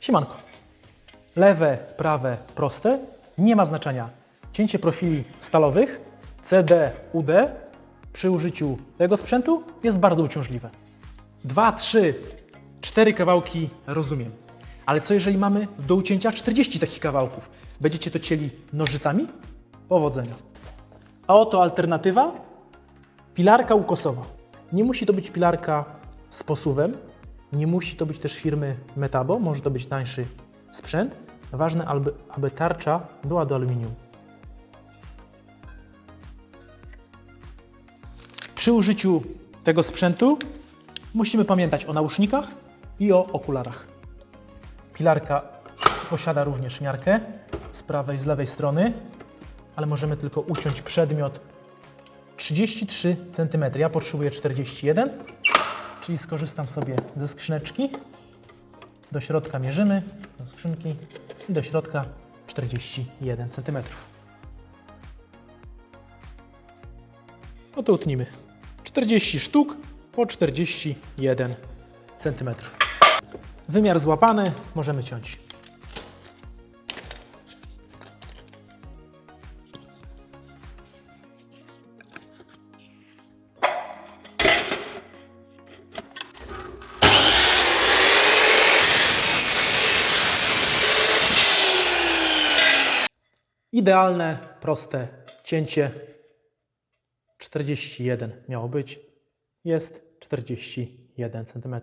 Siemanko. Lewe, prawe, proste. Nie ma znaczenia. Cięcie profili stalowych CD, UD przy użyciu tego sprzętu jest bardzo uciążliwe. Dwa, trzy, cztery kawałki rozumiem. Ale co jeżeli mamy do ucięcia 40 takich kawałków? Będziecie to cięli nożycami? Powodzenia. A oto alternatywa. Pilarka ukosowa. Nie musi to być pilarka z posuwem, nie musi to być też firmy Metabo, może to być tańszy sprzęt. Ważne, aby, aby tarcza była do aluminium. Przy użyciu tego sprzętu musimy pamiętać o nausznikach i o okularach. Pilarka posiada również miarkę z prawej z lewej strony, ale możemy tylko uciąć przedmiot 33 cm. Ja potrzebuję 41, czyli skorzystam sobie ze skrzyneczki. Do środka mierzymy, do skrzynki i do środka 41 cm. No to utnijmy. 40 sztuk po 41 cm. Wymiar złapany, możemy ciąć. Idealne, proste cięcie. 41 miało być, jest 41 cm.